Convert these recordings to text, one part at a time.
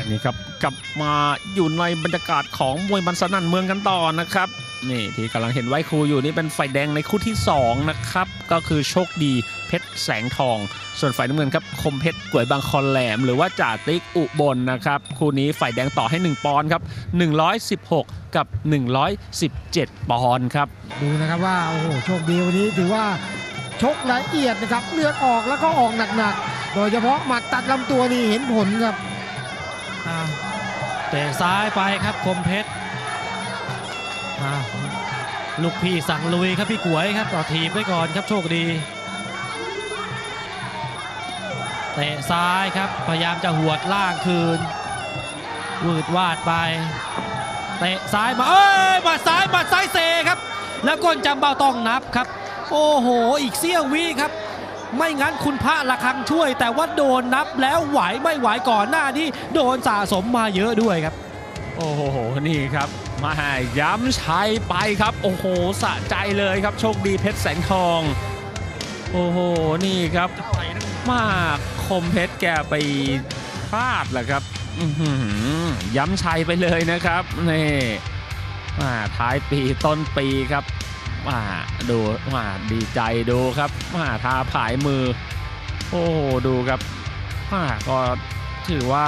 อันนี้ครับกลับมาอยู่ในบรรยากาศของมวยมันสนั่นเมืองกันต่อนะครับนี่ที่กำลังเห็นไว้ครูอยู่นี่เป็นไฟแดงในคู่ที่ 2 นะครับ ก็คือโชคดีเพชรแสงทอง ส่วนฝ่ายน้ำเงินครับคมเพชรกวยบางคอนแหลม หรือว่าจ่าติ๊กอุบลนะครับคู่นี้ฝ่ายแดงต่อให้ 1 ปอนด์ครับ 116 กับ 117 ปอนด์ครับ ดูนะครับว่าโอ้โหโชคดีวันนี้ถือว่าชกละเอียดนะครับเลือดออกแล้วก็ออกหนักๆ โดยเฉพาะหมัดตัดลำตัวนี่เห็นผลครับ เตะซ้ายไปครับคมเพชรลูกพี่สั่งลุยครับพี่กวยครับต่อทีไว้ก่อนครับโชคดีเตะซ้ายครับ พยายามจะหวดล่างคืนวืดวาดไปเตะซ้ายมาเอ้ยมัดซ้ายมัดซ้ายเซครับ แล้วก้นจำเบาต้องนับครับ โอ้โห อีกเสี้ยววิครับ ไม่งั้นคุณพระละคังช่วย แต่ว่าโดนนับแล้วไหวไม่ไหวก่อนหน้าที่โดนสะสมมาเยอะด้วยครับ โอ้โห นี่ครับ มาย้ำชัยไปครับ โอ้โห สะใจเลยครับ โชคดีเพชรแสงทอง โอ้โห นี่ครับ มากคมเพชรแกไปพลาดแหละครับย้ำชัยไปเลยนะครับ นี่ท้ายปีต้นปีครับ มาดูมาดีใจดูครับมาทาผายมือ โอ้โหดูครับมาก็ถือว่า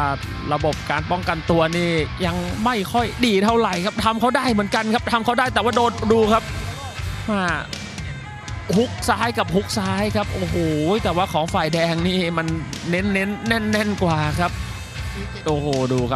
ระบบการป้องกันตัวนี่ยังไม่ค่อยดีเท่าไหร่ครับทำเขาได้เหมือนกันครับทำเขาได้แต่ว่าโดนดูครับมาฮุกซ้ายกับฮุกซ้ายครับโอ้โหแต่ว่าของฝ่ายแดงนี่มันเน้นเน้นแน่นแน่นกว่าครับโอ้โหดูครับ